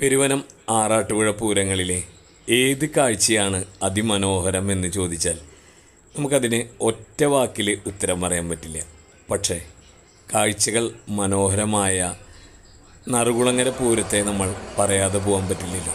പെരുവനം ആറാട്ടുപുഴ പൂരങ്ങളിലെ ഏത് കാഴ്ചയാണ് അതിമനോഹരം എന്ന് ചോദിച്ചാൽ നമുക്കതിന് ഒറ്റ വാക്കിൽ ഉത്തരം പറയാൻ പറ്റില്ല. പക്ഷേ കാഴ്ചകൾ മനോഹരമായ നറുകുളങ്ങര പൂരത്തെ നമ്മൾ പറയാതെ പോകാൻ പറ്റില്ലല്ലോ.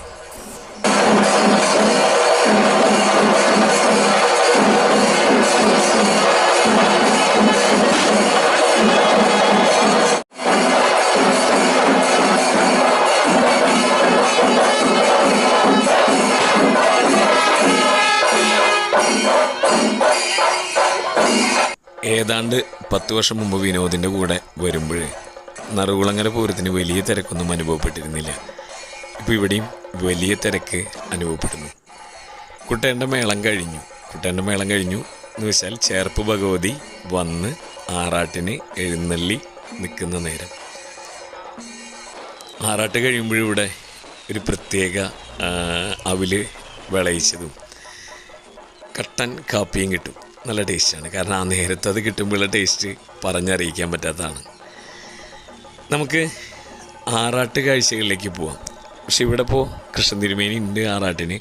ഏതാണ്ട് പത്ത് വർഷം മുമ്പ് വിനോദിന്റെ കൂടെ വരുമ്പോൾ നറുകുളങ്ങര പൂരത്തിന് വലിയ തിരക്കൊന്നും അനുഭവപ്പെട്ടിരുന്നില്ല. ഇപ്പോൾ ഇവിടെയും വലിയ തിരക്ക് അനുഭവപ്പെടുന്നു. കുട്ടേന്റെ മേളം കഴിഞ്ഞു. കുട്ടേന്റെ മേളം കഴിഞ്ഞു എന്ന് വെച്ചാൽ ചേർപ്പ് ഭഗവതി വന്ന് ആറാട്ടിന് എഴുന്നള്ളി നിൽക്കുന്ന നേരം. ആറാട്ട് കഴിയുമ്പോഴിവിടെ ഒരു പ്രത്യേക അവിൽ വിളയിച്ചതും കട്ടൻ കാപ്പിയും കിട്ടും. നല്ല ടേസ്റ്റാണ്. കാരണം ആ നേരത്തെ അത് കിട്ടുമ്പോഴുള്ള ടേസ്റ്റ് പറഞ്ഞറിയിക്കാൻ പറ്റാത്തതാണ്. നമുക്ക് ആറാട്ട് കാഴ്ചകളിലേക്ക് പോവാം. പക്ഷെ ഇവിടെ ഇപ്പോൾ കൃഷ്ണൻ തിരുമേനി ഉണ്ട് ആറാട്ടിന്.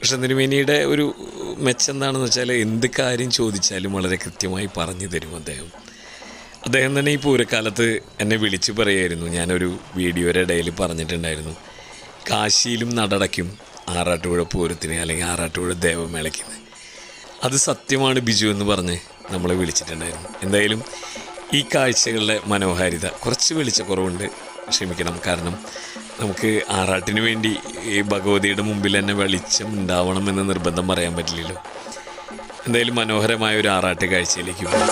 കൃഷ്ണൻ തിരുമേനിയുടെ ഒരു മെച്ചം എന്താണെന്ന് വെച്ചാൽ എന്ത് കാര്യം ചോദിച്ചാലും വളരെ കൃത്യമായി പറഞ്ഞു തരും അദ്ദേഹം. അദ്ദേഹം തന്നെ ഈ പൂരക്കാലത്ത് എന്നെ വിളിച്ചു പറയായിരുന്നു. ഞാനൊരു വീഡിയോയുടെ ഇടയിൽ പറഞ്ഞിട്ടുണ്ടായിരുന്നു. കാശിയിലും നടടയ്ക്കും ആറാട്ടുപുഴ പൂരത്തിന് അല്ലെങ്കിൽ ആറാട്ടുപുഴ ദേവം എന്ന്. അത് സത്യമാണ് ബിജു എന്ന് പറഞ്ഞ് നമ്മളെ വിളിച്ചിട്ടുണ്ടായിരുന്നു. എന്തായാലും ഈ കാഴ്ചകളുടെ മനോഹാരിത കുറച്ച് വെളിച്ചക്കുറവുണ്ട്. ക്ഷമിക്കണം. കാരണം നമുക്ക് ആറാട്ടിന് വേണ്ടി ഈ ഭഗവതിയുടെ മുമ്പിൽ തന്നെ വെളിച്ചം ഉണ്ടാവണം എന്ന് നിർബന്ധം പറയാൻ പറ്റില്ലല്ലോ. എന്തായാലും മനോഹരമായ ഒരു ആറാട്ട് കാഴ്ചയിലേക്ക് പോകാം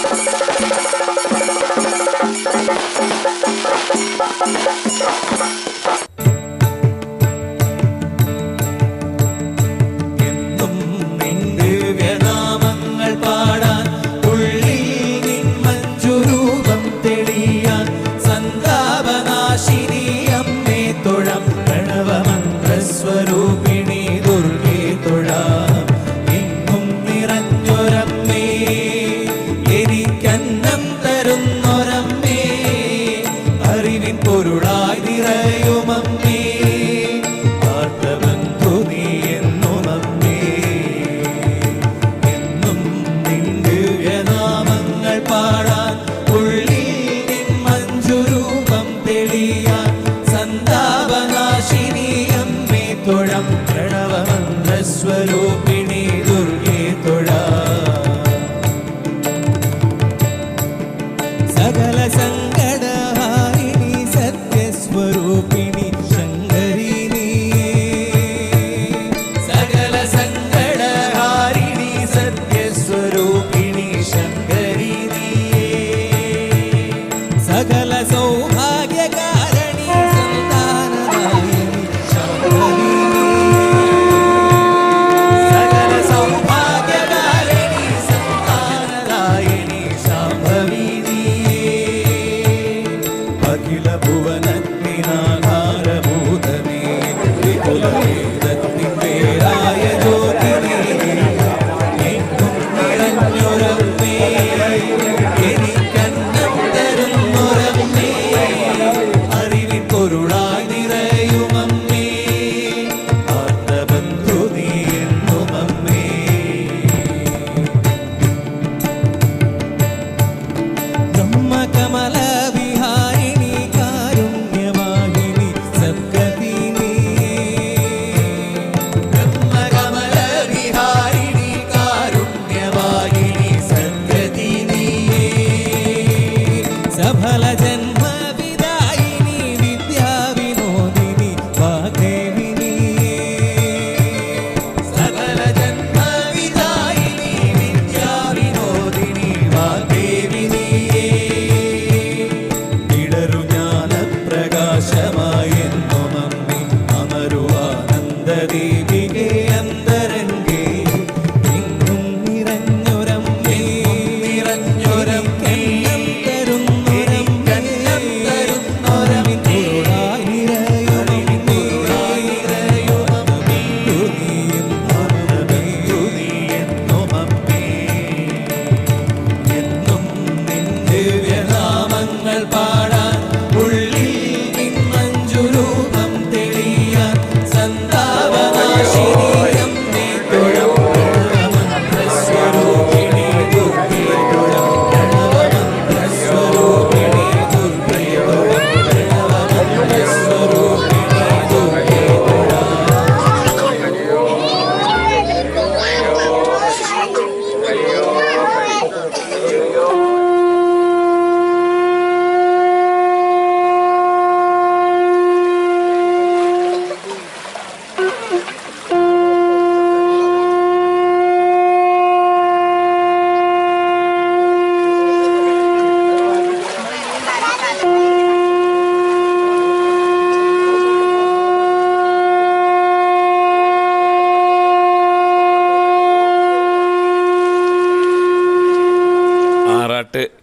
sân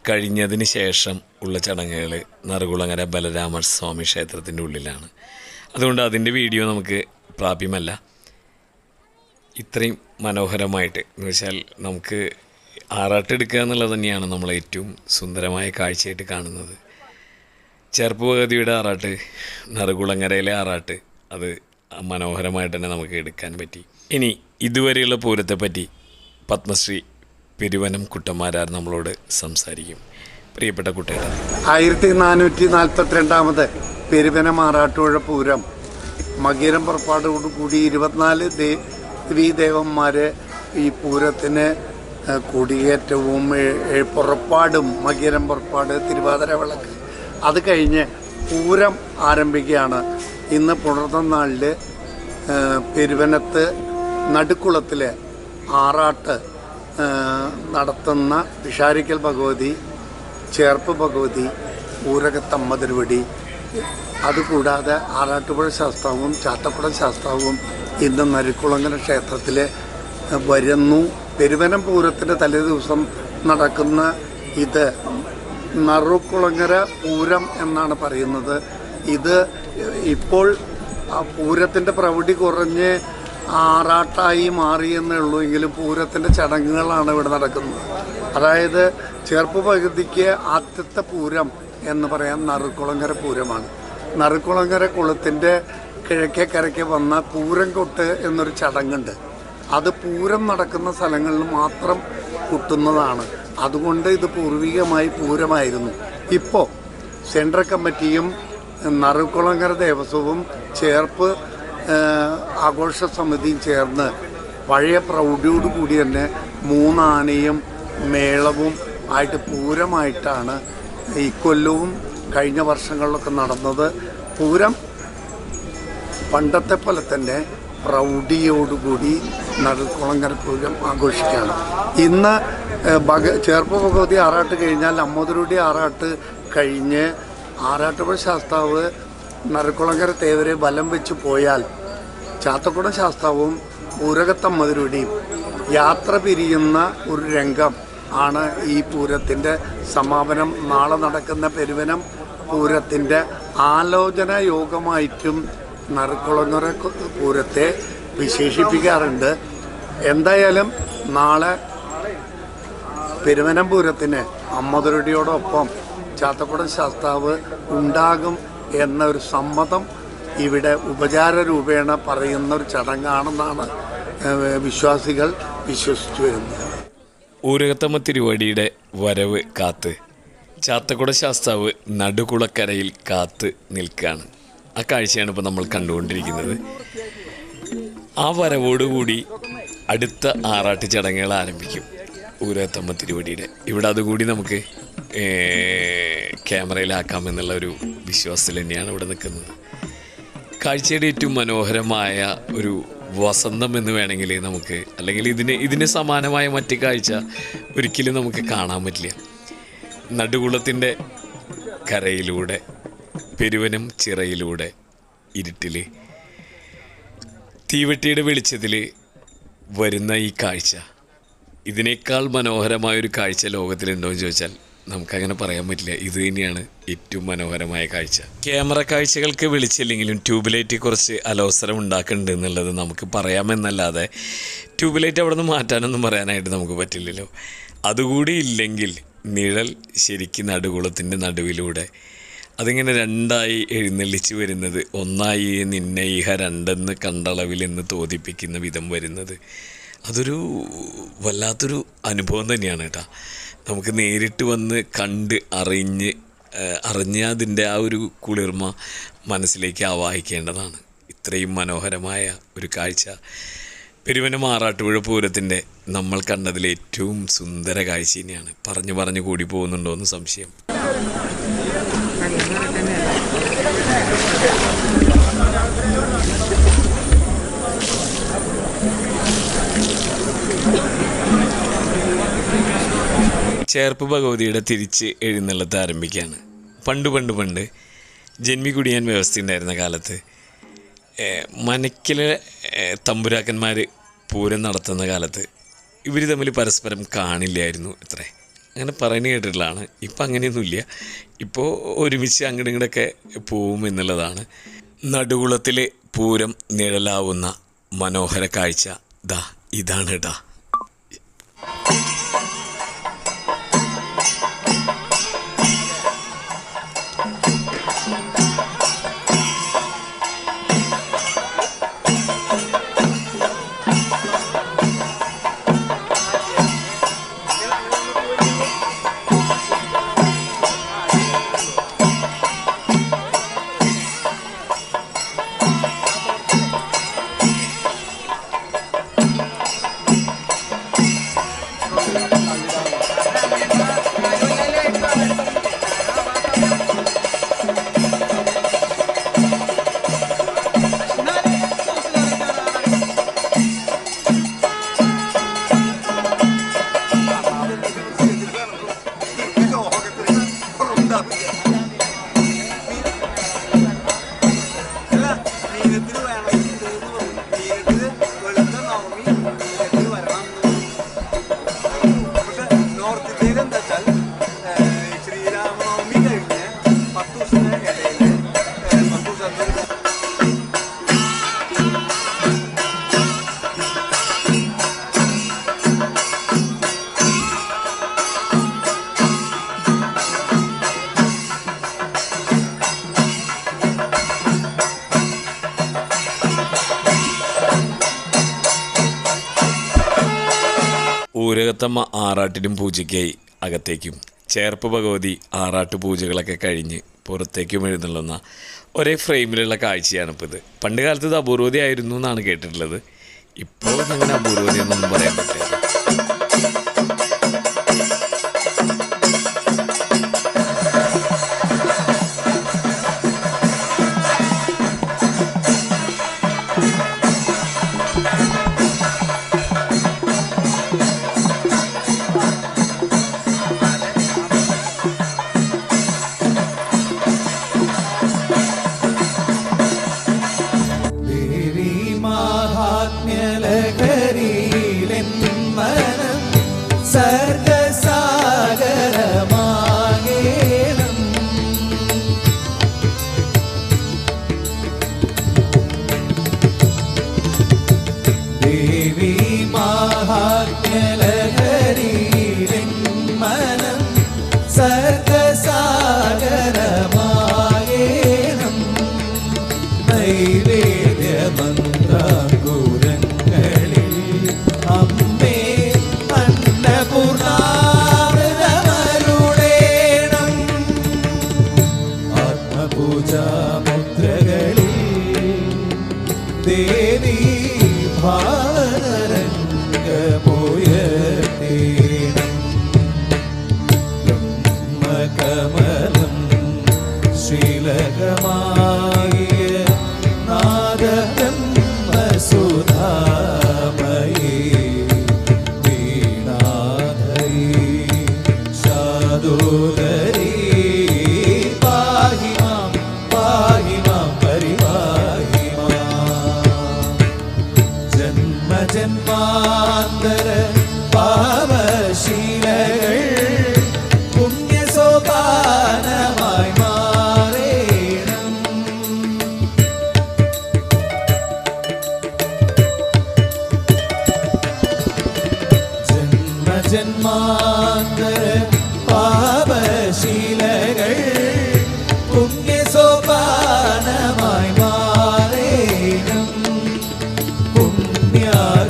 കഴിഞ്ഞതിന് ശേഷം ഉള്ള ചടങ്ങുകൾ നറുകുളങ്ങര ബലരാമ സ്വാമി ക്ഷേത്രത്തിന്റെ ഉള്ളിലാണ്. അതുകൊണ്ട് അതിന്റെ വീഡിയോ നമുക്ക് പ്രാപ്യമല്ല. ഇത്രയും മനോഹരമായിട്ട് എന്ന് വെച്ചാൽ നമുക്ക് ആറാട്ടെടുക്കുക എന്നുള്ളത് തന്നെയാണ് നമ്മൾ ഏറ്റവും സുന്ദരമായ കാഴ്ചയായിട്ട് കാണുന്നത്. ചെറുപ്പ് പകുതിയുടെ ആറാട്ട് നറുകുളങ്ങരയിലെ ആറാട്ട് അത് മനോഹരമായിട്ട് തന്നെ നമുക്ക് എടുക്കാൻ പറ്റി. ഇനി ഇതുവരെയുള്ള പൂരത്തെപ്പറ്റി പത്മശ്രീ പെരുവനം കുട്ടന്മാരാർ നമ്മളോട് സംസാരിക്കും. പ്രിയപ്പെട്ട കുട്ടികൾ ആയിരത്തി നാനൂറ്റി നാൽപ്പത്തിരണ്ടാമത് പെരുവന മാറാട്ടുപുഴ പൂരം. മകീരം പുറപ്പാടോടുകൂടി ഇരുപത്തിനാല് ദേവീ ദേവന്മാര് ഈ പൂരത്തിന് കുടിയേറ്റവും പുറപ്പാടും മകീരം പുറപ്പാട് തിരുവാതിര വിളക്ക്. അത് കഴിഞ്ഞ് പൂരം ആരംഭിക്കുകയാണ്. ഇന്ന് പുണർത്ത നാളിൽ പെരുവനത്ത് നടുക്കുളത്തിലെ ആറാട്ട് നടത്തുന്ന വിഷാരിക്കൽ ഭഗവതി ചേർപ്പ് ഭഗവതി ഊരകത്തമ്മ തിരുവടി അതുകൂടാതെ ആറാട്ടുപുഴ ശാസ്താവും ചാത്തപ്പുഴ ശാസ്താവും ഇന്ന് നരിക്കുളങ്ങര ക്ഷേത്രത്തിൽ വരുന്നു. പെരുവനം പൂരത്തിന്റെ തലേ ദിവസം നടക്കുന്ന ഇത് നറുക്കുളങ്ങര പൂരം എന്നാണ് പറയുന്നത്. ഇത് ഇപ്പോൾ ആ പൂരത്തിന്റെ പ്രൗഢി കുറഞ്ഞ് ആറാട്ടായി മാറിയെന്നേ ഉള്ളൂ. എങ്കിലും പൂരത്തിന്റെ ചടങ്ങുകളാണ് ഇവിടെ നടക്കുന്നത്. അതായത് ചെറുപ്പ് പകുതിക്ക് ആദ്യത്തെ പൂരം എന്ന് പറയാൻ നറുക്കുളങ്കര പൂരമാണ്. നറുക്കുളങ്കര കുളത്തിന്റെ കിഴക്കേ കരയ്ക്ക് വന്ന പൂരം കൊട്ട് എന്നൊരു ചടങ്ങുണ്ട്. അത് പൂരം നടക്കുന്ന സ്ഥലങ്ങളിൽ മാത്രം കുട്ടുന്നതാണ്. അതുകൊണ്ട് ഇത് പൂർവികമായി പൂരമായിരുന്നു. ഇപ്പോൾ സെൻട്രൽ കമ്മിറ്റിയും നറുക്കുളങ്കര ദേവസ്വവും ചേർപ്പ് ആഘോഷ സമിതിയും ചേർന്ന് പഴയ പ്രൗഢിയോട് കൂടി തന്നെ മൂന്നാനയും മേളവും ആയിട്ട് പൂരമായിട്ടാണ് ഈ കൊല്ലവും കഴിഞ്ഞ വർഷങ്ങളിലൊക്കെ നടന്നത്. പൂരം പണ്ടത്തെ പോലെ തന്നെ പ്രൗഢിയോടുകൂടി നടുക്കുളങ്ങര പൂരം ആഘോഷിക്കുകയാണ്. ഇന്ന് ഭഗ ചേർപ്പ് ഭഗവതി ആറാട്ട് കഴിഞ്ഞാൽ അമ്മോദരുടെ ആറാട്ട് കഴിഞ്ഞ് ആറാട്ടുപുഴ ശാസ്താവ് നറുക്കുളങ്ങര തേവരെ ബലം വെച്ച് പോയാൽ ചാത്തക്കുട ശാസ്താവും ഊരകത്തമ്മതിരുടിയും യാത്ര പിരിയുന്ന ഒരു രംഗം ആണ് ഈ പൂരത്തിന്റെ സമാപനം. നാളെ നടക്കുന്ന പെരുവനം പൂരത്തിന്റെ ആലോചന യോഗമായിട്ടും നറുക്കുളങ്ങര പൂരത്തെ വിശേഷിപ്പിക്കാറുണ്ട്. എന്തായാലും നാളെ പെരുവനം പൂരത്തിന് അമ്മതുരടിയോടൊപ്പം ചാത്തക്കുടം ശാസ്താവ് ഉണ്ടാകും എന്ന ഒരു സമ്മതം ഇവിടെ ഉപചാര രൂപേണ പറയുന്ന ഒരു ചടങ്ങാണെന്നാണ് വിശ്വാസികൾ വിശ്വസിച്ചു വരുന്നത്. ഊരകത്തമ്മ തിരുവടിയുടെ വരവ് കാത്ത്. ചാത്തക്കുട ശാസ്താവ് നടുകുളക്കരയിൽ കാത്ത് നിൽക്കുകയാണ് ആ കാഴ്ചയാണ് ഇപ്പോൾ നമ്മൾ കണ്ടുകൊണ്ടിരിക്കുന്നത്. ആ വരവോടുകൂടി അടുത്ത ആറാട്ട് ചടങ്ങുകൾ ആരംഭിക്കും. ഊരകത്തമ്മ തിരുവടിയുടെ. ഇവിടെ അതുകൂടി നമുക്ക് ഏർ, ക്യാമറയിലാക്കാമെന്നുള്ള ഒരു വിശ്വാസത്തിൽ തന്നെയാണ് ഇവിടെ നിൽക്കുന്നത്. കാഴ്ചയുടെ ഏറ്റവും മനോഹരമായ ഒരു വസന്തം എന്ന് വേണമെങ്കിൽ നമുക്ക് അല്ലെങ്കിൽ ഇതിന് ഇതിന് സമാനമായ മറ്റു കാഴ്ച ഒരിക്കലും നമുക്ക് കാണാൻ പറ്റില്ല. നടുകുളത്തിന്റെ കരയിലൂടെ പെരുവനം ചിറയിലൂടെ ഇരുട്ടിൽ തീവെട്ടിയുടെ വെളിച്ചത്തിൽ വരുന്ന ഈ കാഴ്ച. ഇതിനേക്കാൾ മനോഹരമായൊരു കാഴ്ച ലോകത്തിലുണ്ടോ എന്ന് ചോദിച്ചാൽ നമുക്കങ്ങനെ പറയാൻ പറ്റില്ല. ഇത് തന്നെയാണ് ഏറ്റവും മനോഹരമായ കാഴ്ച. ക്യാമറ കാഴ്ചകൾക്ക് വിളിച്ചില്ലെങ്കിലും ട്യൂബ് ലൈറ്റ് കുറച്ച് അലോസരം ഉണ്ടാക്കുന്നുണ്ട് എന്നുള്ളത് നമുക്ക് പറയാമെന്നല്ലാതെ ട്യൂബ് ലൈറ്റ് അവിടെ നിന്ന് മാറ്റാനൊന്നും പറയാനായിട്ട് നമുക്ക് പറ്റില്ലല്ലോ. അതുകൂടി ഇല്ലെങ്കിൽ നിഴൽ ശരിക്കും നടുകുളത്തിന്റെ നടുവിലൂടെ. അതിങ്ങനെ രണ്ടായി എഴുന്നള്ളിച്ച് വരുന്നത് ഒന്നായി നിന്നെ ഇഹ രണ്ടെന്ന് കണ്ടളവിലെന്ന് തോതിപ്പിക്കുന്ന വിധം വരുന്നത്. അതൊരു വല്ലാത്തൊരു അനുഭവം തന്നെയാണ് കേട്ടോ. നമുക്ക് നേരിട്ട് വന്ന് കണ്ട് അറിഞ്ഞ് അറിഞ്ഞ അതിന്റെ ആ ഒരു കുളിർമ മനസ്സിലേക്ക് ആവാഹിക്കേണ്ടതാണ്. ഇത്രയും മനോഹരമായ ഒരു കാഴ്ച. പെരുവന മാറാട്ടുപുഴ പൂരത്തിന്റെ നമ്മൾ കണ്ടതിൽ ഏറ്റവും സുന്ദര കാഴ്ച തന്നെയാണ്. പറഞ്ഞു പറഞ്ഞു കൂടി പോകുന്നുണ്ടോ എന്ന് സംശയം. ചേർപ്പ് ഭഗവതിയുടെ തിരിച്ച് എഴുന്നള്ളത്ത് ആരംഭിക്കുകയാണ്. പണ്ട് പണ്ട് പണ്ട് ജന്മികുടിയാൻ വ്യവസ്ഥ ഉണ്ടായിരുന്ന കാലത്ത് മനക്കിലെ തമ്പുരാക്കന്മാർ പൂരം നടത്തുന്ന കാലത്ത് ഇവർ തമ്മിൽ പരസ്പരം കാണില്ലായിരുന്നു അത്രേ അങ്ങനെ പറയുന്നത് കേട്ടിട്ടുള്ളതാണ്. ഇപ്പം അങ്ങനെയൊന്നുമില്ല. ഇപ്പോൾ ഒരുമിച്ച് അങ്ങോട്ടും ഇങ്ങോട്ടൊക്കെ പോവും എന്നുള്ളതാണ്. നടുകുളത്തിലെ പൂരം നിഴലാവുന്ന മനോഹര കാഴ്ച. ദാ ഇതാണ് ഇടാ ഊരകത്തമ്മ ആറാട്ടിനും പൂജയ്ക്കായി അകത്തേക്കും. ചേർപ്പ് ഭഗവതി ആറാട്ട് പൂജകളൊക്കെ കഴിഞ്ഞ് പുറത്തേക്കും എഴുന്നള്ളുന്ന ഒരേ ഫ്രെയിമിലുള്ള കാഴ്ചയാണ് കാഴ്ചയാണിപ്പോൾ ഇത് പണ്ട് കാലത്ത് ഇത് അപൂർവതയായിരുന്നു എന്നാണ് കേട്ടിട്ടുള്ളത്. ഇപ്പോൾ അങ്ങനെ അപൂർവതയെന്നൊന്നും പറയാൻ പറ്റില്ല.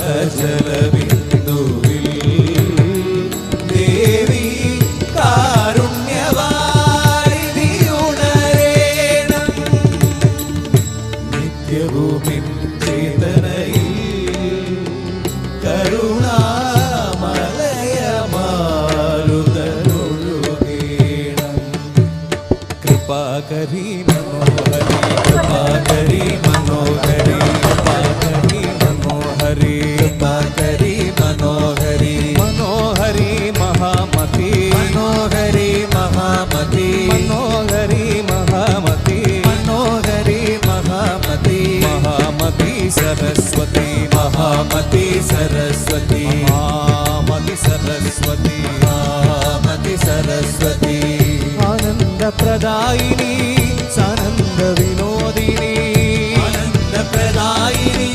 أجل بي மகாமதி மனோகரி மகாமதி. மனோகரி மகாமதி. மனோகரி மகாமதி. மகாமதி சரஸ்வதி. மகாமதி சரஸ்வதி. மகாமதி சரஸ்வதி. மகாமதி சரஸ்வதி. ஆனந்த பிரதாயினி சனந்த வினோதினி ஆனந்த பிரதாயினி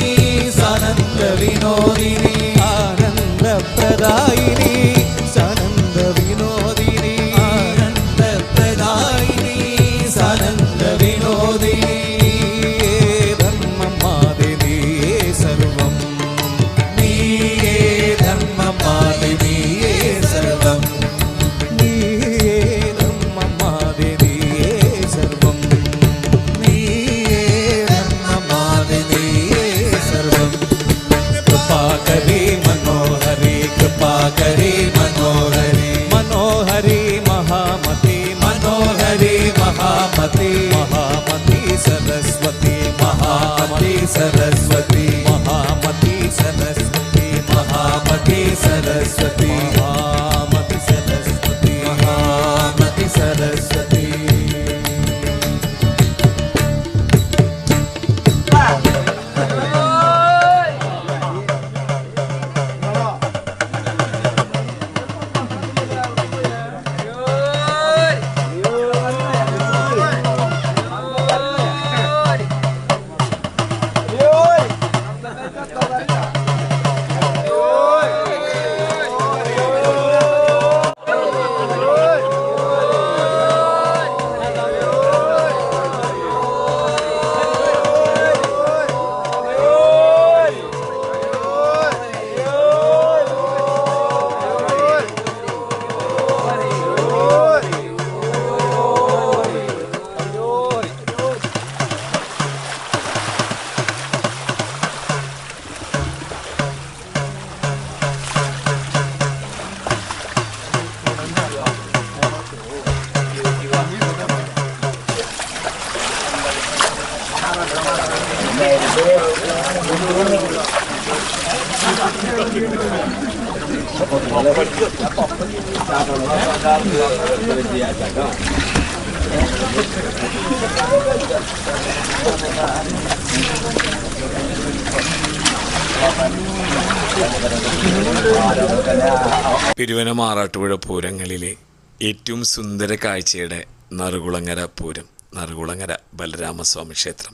சனந்த வினோதினி ஆனந்த பிரதாயினி cabeça da sua. തിരുവന മാറാട്ടുപുഴ പൂരങ്ങളിലെ ഏറ്റവും സുന്ദര കാഴ്ചയുടെ നറുകുളങ്ങര പൂരം നറുകുളങ്ങര ബലരാമസ്വാമി ക്ഷേത്രം.